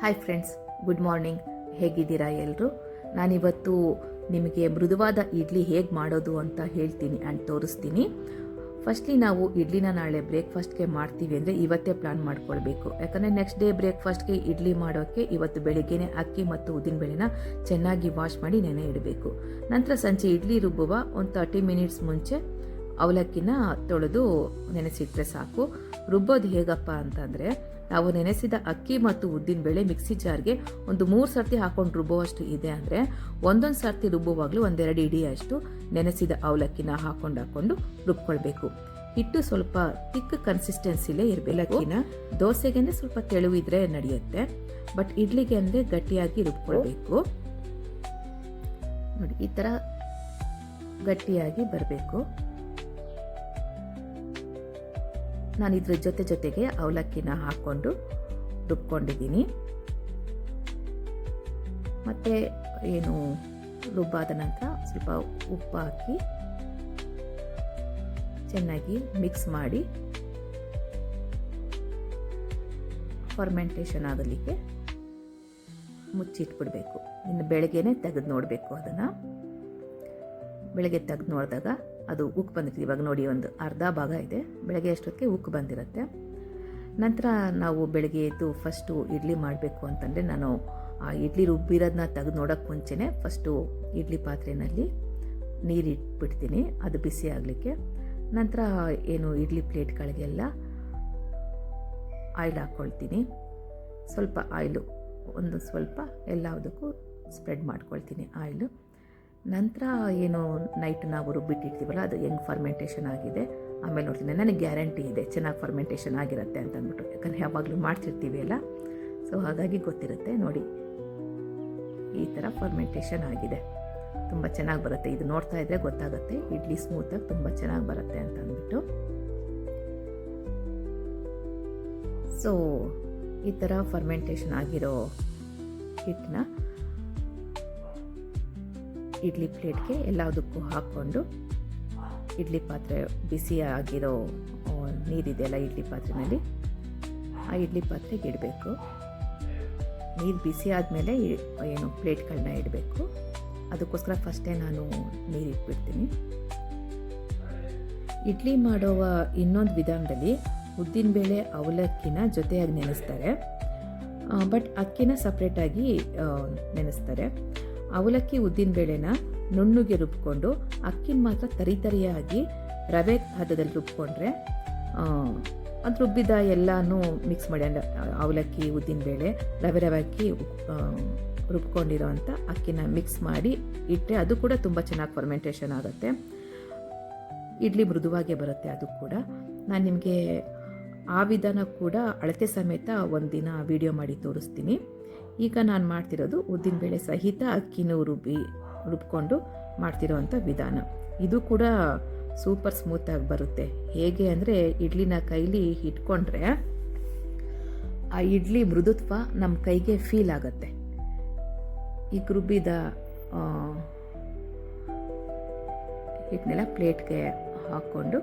Hi friends good morning ಹೇಗಿದ್ದೀರಾ ಎಲ್ಲರೂ ನಾನಿವತ್ತು ನಿಮಗೆ ಮೃದುವಾದ ಇಡ್ಲಿ ಹೇಗೆ ಮಾಡೋದು ಅಂತ ಹೇಳ್ತೀನಿ ಆ್ಯಂಡ್ ತೋರಿಸ್ತೀನಿ. ಫಸ್ಟ್ಲಿ ನಾವು ಇಡ್ಲಿನ ನಾಳೆ ಬ್ರೇಕ್ಫಾಸ್ಟ್ಗೆ ಮಾಡ್ತೀವಿ ಅಂದರೆ ಇವತ್ತೇ ಪ್ಲಾನ್ ಮಾಡ್ಕೊಳ್ಬೇಕು. ಯಾಕಂದರೆ ನೆಕ್ಸ್ಟ್ ಡೇ ಬ್ರೇಕ್ಫಾಸ್ಟ್ಗೆ ಇಡ್ಲಿ ಮಾಡೋಕ್ಕೆ ಇವತ್ತು ಬೆಳಿಗ್ಗೆನೆ ಅಕ್ಕಿ ಮತ್ತು ಉದ್ದಿನಬೇಳೆನ ಚೆನ್ನಾಗಿ ವಾಶ್ ಮಾಡಿ ನೆನೆ ಇಡಬೇಕು. ನಂತರ ಸಂಜೆ ಇಡ್ಲಿ ರುಬ್ಬುವ ಒಂದು ತರ್ಟಿ ಮಿನಿಟ್ಸ್ ಮುಂಚೆ ಅವಲಕ್ಕಿನ ತೊಳೆದು ನೆನೆಸಿಟ್ರೆ ಸಾಕು. ರುಬ್ಬೋದು ಹೇಗಪ್ಪ ಅಂತಂದರೆ ನಾವು ನೆನೆಸಿದ ಅಕ್ಕಿ ಮತ್ತು ಉದ್ದಿನಬೇಳೆ ಮಿಕ್ಸಿ ಜಾರ್ಗೆ ಒಂದು ಮೂರು ಸರ್ತಿ ಹಾಕೊಂಡು ರುಬ್ಬುವಷ್ಟು ಇದೆ ಅಂದರೆ ಒಂದೊಂದು ಸರ್ತಿ ರುಬ್ಬುವಾಗಲೂ ಒಂದೆರಡು ಇಡಿಯಷ್ಟು ನೆನೆಸಿದ ಅವಲಕ್ಕಿನ ಹಾಕೊಂಡು ಹಾಕೊಂಡು ರುಬ್ಕೊಳ್ಬೇಕು. ಹಿಟ್ಟು ಸ್ವಲ್ಪ ತಿಕ್ ಕನ್ಸಿಸ್ಟೆನ್ಸಿಲೇ ಇರಬೇಕು. ಅಕ್ಕಿನ ದೋಸೆಗೆ ಸ್ವಲ್ಪ ತೆಳುವಿದ್ರೆ ನಡೆಯುತ್ತೆ. ಬಟ್ ಇಡ್ಲಿಗೆ ಅಂದರೆ ಗಟ್ಟಿಯಾಗಿ ರುಬ್ಕೊಳ್ಬೇಕು. ನೋಡಿ ಈ ಥರ ಗಟ್ಟಿಯಾಗಿ ಬರಬೇಕು. ನಾನು ಇದ್ರ ಜೊತೆ ಜೊತೆಗೆ ಅವಲಕ್ಕಿನ ಹಾಕ್ಕೊಂಡು ರುಬ್ಕೊಂಡಿದ್ದೀನಿ. ಮತ್ತು ಏನು ರುಬ್ಬಾದ ನಂತರ ಸ್ವಲ್ಪ ಉಪ್ಪು ಹಾಕಿ ಚೆನ್ನಾಗಿ ಮಿಕ್ಸ್ ಮಾಡಿ ಫರ್ಮೆಂಟೇಷನ್ ಆಗಲಿಕ್ಕೆ ಮುಚ್ಚಿಟ್ಬಿಡಬೇಕು. ಇನ್ನು ಬೆಳಗ್ಗೆನೆ ತೆಗೆದು ನೋಡಬೇಕು ಅದನ್ನು. ಬೆಳಗ್ಗೆ ತೆಗೆದು ನೋಡಿದಾಗ ಅದು ಉಕ್ಕು ಬಂದಿರುತ್ತೆ ಇವಾಗ ನೋಡಿ ಒಂದು ಅರ್ಧ ಭಾಗ ಇದೆ. ಬೆಳಗ್ಗೆ ಅಷ್ಟೊತ್ತಿಗೆ ಉಕ್ಕು ಬಂದಿರುತ್ತೆ. ನಂತರ ನಾವು ಬೆಳಗ್ಗೆ ಎದ್ದು ಫಸ್ಟು ಇಡ್ಲಿ ಮಾಡಬೇಕು ಅಂತಂದರೆ ನಾನು ಆ ಇಡ್ಲಿ ರುಬ್ಬಿರೋದನ್ನ ತೆಗೆದು ನೋಡೋಕ್ಕೆ ಮುಂಚೆನೇ ಫಸ್ಟು ಇಡ್ಲಿ ಪಾತ್ರೆಯಲ್ಲಿ ನೀರು ಇಟ್ಬಿಡ್ತೀನಿ. ಅದು ಬಿಸಿ ಆಗಲಿಕ್ಕೆ. ನಂತರ ಏನು ಇಡ್ಲಿ ಪ್ಲೇಟ್ಗಳಿಗೆಲ್ಲ ಆಯಿಲ್ ಹಾಕ್ಕೊಳ್ತೀನಿ. ಸ್ವಲ್ಪ ಆಯಿಲು, ಒಂದು ಸ್ವಲ್ಪ ಎಲ್ಲದಕ್ಕೂ ಸ್ಪ್ರೆಡ್ ಮಾಡ್ಕೊಳ್ತೀನಿ ಆಯಿಲು. ನಂತರ ಏನು ನೈಟ್ ನಾವು ರುಬ್ಬಿಟ್ಟಿರ್ತೀವಲ್ಲ ಅದು ಹೆಂಗೆ ಫರ್ಮೆಂಟೇಷನ್ ಆಗಿದೆ. ಆಮೇಲೆ ನೋಡ್ತೀನಿ, ನನಗೆ ಗ್ಯಾರಂಟಿ ಇದೆ, ಚೆನ್ನಾಗಿ ಫರ್ಮೆಂಟೇಷನ್ ಆಗಿರುತ್ತೆ ಅಂತ ಅಂದ್ಬಿಟ್ಟು. ಯಾಕಂದರೆ ಯಾವಾಗಲೂ ಮಾಡ್ತಿರ್ತೀವಿ ಅಲ್ಲ? ಸೊ ಹಾಗಾಗಿ ಗೊತ್ತಿರುತ್ತೆ, ನೋಡಿ. ಈ ಥರ ಫರ್ಮೆಂಟೇಷನ್ ಆಗಿದೆ. ತುಂಬ ಚೆನ್ನಾಗಿ ಬರುತ್ತೆ. ಇದು ನೋಡ್ತಾ ಇದ್ರೆ ಗೊತ್ತಾಗುತ್ತೆ, ಇಡ್ಲಿ ಸ್ಮೂತಾಗಿ ತುಂಬ ಚೆನ್ನಾಗಿ ಬರುತ್ತೆ ಅಂತ ಅಂದ್ಬಿಟ್ಟು. ಸೊ ಈ ಥರ ಫರ್ಮೆಂಟೇಷನ್ ಆಗಿರೋ ಹಿಟ್ಟನ್ನ ಇಡ್ಲಿ ಪ್ಲೇಟ್ಗೆ ಎಲ್ಲದಕ್ಕೂ ಹಾಕ್ಕೊಂಡು ಇಡ್ಲಿ ಪಾತ್ರೆ ಬಿಸಿ ಆಗಿರೋ ನೀರಿದೆಯಲ್ಲ ಇಡ್ಲಿ ಪಾತ್ರೆಯಲ್ಲಿ ಆ ಇಡ್ಲಿ ಪಾತ್ರೆಗೆ ಇಡಬೇಕು. ನೀರು ಬಿಸಿ ಆದಮೇಲೆ ಏನು ಪ್ಲೇಟ್ಗಳನ್ನ ಇಡಬೇಕು. ಅದಕ್ಕೋಸ್ಕರ ಫಸ್ಟೇ ನಾನು ನೀರು ಇಟ್ಬಿಡ್ತೀನಿ. ಇಡ್ಲಿ ಮಾಡುವ ಇನ್ನೊಂದು ವಿಧಾನದಲ್ಲಿ ಉದ್ದಿನಬೇಳೆ ಅವಲಕ್ಕಿನ ಜೊತೆಯಾಗಿ ನೆನೆಸ್ತಾರೆ. ಬಟ್ ಅಕ್ಕಿನ ಸಪ್ರೇಟಾಗಿ ನೆನೆಸ್ತಾರೆ. ಅವಲಕ್ಕಿ ಉದ್ದಿನಬೇಳೆನ ನುಣ್ಣುಗೆ ರುಬ್ಕೊಂಡು, ಅಕ್ಕಿನ ಮಾತ್ರ ತರಿತರಿಯಾಗಿ ರವೆ ಹದದಲ್ಲಿ ರುಬ್ಕೊಂಡ್ರೆ ಅದು ರುಬ್ಬಿದ ಎಲ್ಲನೂ ಮಿಕ್ಸ್ ಮಾಡಿ, ಅಂದರೆ ಅವಲಕ್ಕಿ ಉದ್ದಿನಬೇಳೆ ರವೆ ರವೆ ಅಕ್ಕಿ ರುಬ್ಕೊಂಡಿರೋ ಅಕ್ಕಿನ ಮಿಕ್ಸ್ ಮಾಡಿ ಇಟ್ಟರೆ ಅದು ಕೂಡ ತುಂಬ ಚೆನ್ನಾಗಿ ಫರ್ಮೆಂಟೇಷನ್ ಆಗುತ್ತೆ. ಇಡ್ಲಿ ಮೃದುವಾಗೇ ಬರುತ್ತೆ ಅದು ಕೂಡ. ನಾನು ನಿಮಗೆ ಆ ವಿಧಾನ ಕೂಡ ಅಳತೆ ಸಮೇತ ಒಂದಿನ ವಿಡಿಯೋ ಮಾಡಿ ತೋರಿಸ್ತೀನಿ. ಈಗ ನಾನು ಮಾಡ್ತಿರೋದು ಉದ್ದಿನಬೇಳೆ ಸಹಿತ ಅಕ್ಕಿನೂ ರುಬ್ಬಿ, ರುಬ್ಕೊಂಡು ಮಾಡ್ತಿರೋವಂಥ ವಿಧಾನ. ಇದು ಕೂಡ ಸೂಪರ್ ಸ್ಮೂತಾಗಿ ಬರುತ್ತೆ. ಹೇಗೆ ಅಂದರೆ ಇಡ್ಲಿನ ಕೈಲಿ ಇಟ್ಕೊಂಡ್ರೆ ಆ ಇಡ್ಲಿ ಮೃದುತ್ವ ನಮ್ಮ ಕೈಗೆ ಫೀಲ್ ಆಗುತ್ತೆ. ಈಗ ರುಬ್ಬಿದ ಹಿಟ್ಟನ್ನೆಲ್ಲ ಪ್ಲೇಟ್ಗೆ ಹಾಕ್ಕೊಂಡು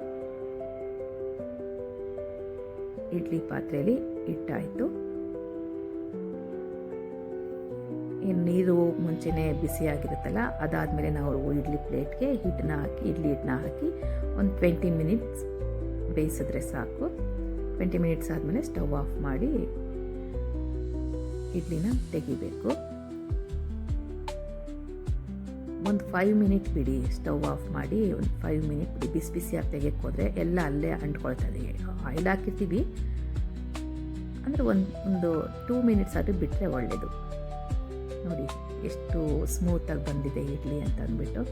ಇಡ್ಲಿ ಪಾತ್ರೆಯಲ್ಲಿ ಇಟ್ಟಾಯಿತು. ಇನ್ನು ನೀರು ಮುಂಚೆನೇ ಬಿಸಿಯಾಗಿರುತ್ತಲ್ಲ, ಅದಾದಮೇಲೆ ನಾವು ಇಡ್ಲಿ ಪ್ಲೇಟ್ಗೆ ಹಿಟ್ಟನ್ನ ಹಾಕಿ, ಇಡ್ಲಿ ಹಿಟ್ಟನ್ನ ಹಾಕಿ ಒಂದು ಟ್ವೆಂಟಿ ಮಿನಿಟ್ಸ್ ಬೇಯಿಸಿದ್ರೆ ಸಾಕು. ಟ್ವೆಂಟಿ ಮಿನಿಟ್ಸ್ ಆದಮೇಲೆ ಸ್ಟವ್ ಆಫ್ ಮಾಡಿ ಇಡ್ಲಿನ ತೆಗಿಬೇಕು. ಒಂದು ಫೈವ್ ಮಿನಿಟ್ ಬಿಡಿ ಸ್ಟವ್ ಆಫ್ ಮಾಡಿ ಒಂದು ಫೈವ್ ಮಿನಿಟ್ ಬಿಡಿ, ಬಿಸಿ ಬಿಸಿಯಾಗಿ ತೆಗೆಯಕ್ಕೆ ಎಲ್ಲ ಅಲ್ಲೇ ಅಂಟ್ಕೊಳ್ತದೆ. ಆಯಿಲ್ ಹಾಕಿರ್ತೀವಿ. ಅಂದರೆ ಒಂದು ಒಂದು ಟೂ ಮಿನಿಟ್ಸ್ ಆದರೂ ಬಿಟ್ಟರೆ ಒಳ್ಳೆಯದು ನೋಡಿ, ಎಷ್ಟು ಸ್ಮೂತಾಗಿ ಬಂದಿದೆ ಇಡ್ಲಿ ಅಂತ ಅಂದ್ಬಿಟ್ಟು.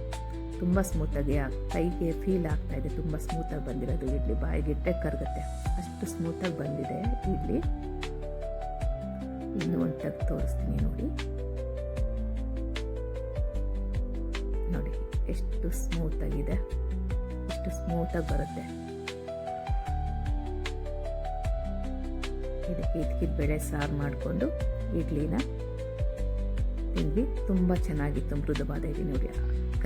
ತುಂಬ ಸ್ಮೂತಾಗಿ ಕೈಗೆ ಫೀಲ್ ಆಗ್ತಾ ಇದೆ. ತುಂಬ ಸ್ಮೂತಾಗಿ ಬಂದಿರೋದು ಇಡ್ಲಿ. ಬಾಯಿಗೆ ಇಟ್ಟೆ ಕರಗುತ್ತೆ. ಅಷ್ಟು ಸ್ಮೂತಾಗಿ ಬಂದಿದೆ ಇಡ್ಲಿ. ಇನ್ನು ಒಂದು ತೋರಿಸ್ತೀನಿ ನೋಡಿ. ಎಷ್ಟು ಸ್ಮೂತಾಗಿದೆ ಎಷ್ಟು ಸ್ಮೂತಾಗಿ ಬರುತ್ತೆ. ಇದಕ್ಕೆ ಇದಕ್ಕಿದ ಬೆಳೆ ಸಾರು ಮಾಡಿಕೊಂಡು ಇಡ್ಲಿನ ತಿಂದ್ವಿ. ತುಂಬ ಚೆನ್ನಾಗಿತ್ತು, ಮೃದುವಾದ ಇಡ್ಲಿ ನೋಡಿ.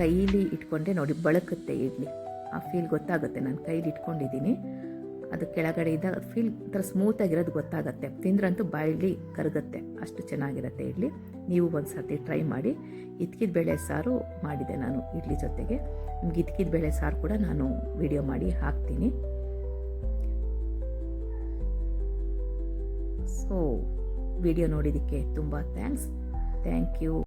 ಕೈಲಿ ಇಟ್ಕೊಂಡೆ ನೋಡಿ, ಬಳಕುತ್ತೆ ಇಡ್ಲಿ. ಆ ಫೀಲ್ ಗೊತ್ತಾಗುತ್ತೆ, ನಾನು ಕೈಲಿ ಇಟ್ಕೊಂಡಿದ್ದೀನಿ. ಅದು ಕೆಳಗಡೆ ಇದ್ದಾಗ ಫೀಲ್ ಒಂಥರ ಸ್ಮೂತಾಗಿರೋದು ಗೊತ್ತಾಗುತ್ತೆ. ತಿಂದ್ರಂತೂ ಬಾಯಲ್ಲಿ ಕರಗುತ್ತೆ. ಅಷ್ಟು ಚೆನ್ನಾಗಿರುತ್ತೆ ಇಡ್ಲಿ. ನೀವು ಒಂದು ಸರ್ತಿ ಟ್ರೈ ಮಾಡಿ. ಇದ್ಕಿದ ಬೇಳೆ ಸಾರು ಮಾಡಿದೆ ನಾನು ಇಡ್ಲಿ ಜೊತೆಗೆ. ನಿಮ್ಗೆ ಇದ್ಕಿದ ಬೇಳೆ ಸಾರು ಕೂಡ ನಾನು ವಿಡಿಯೋ ಮಾಡಿ ಹಾಕ್ತೀನಿ. ಸೊ ವಿಡಿಯೋ ನೋಡಿದ್ದಕ್ಕೆ ತುಂಬ ಥ್ಯಾಂಕ್ಸ್ ಥ್ಯಾಂಕ್ ಯು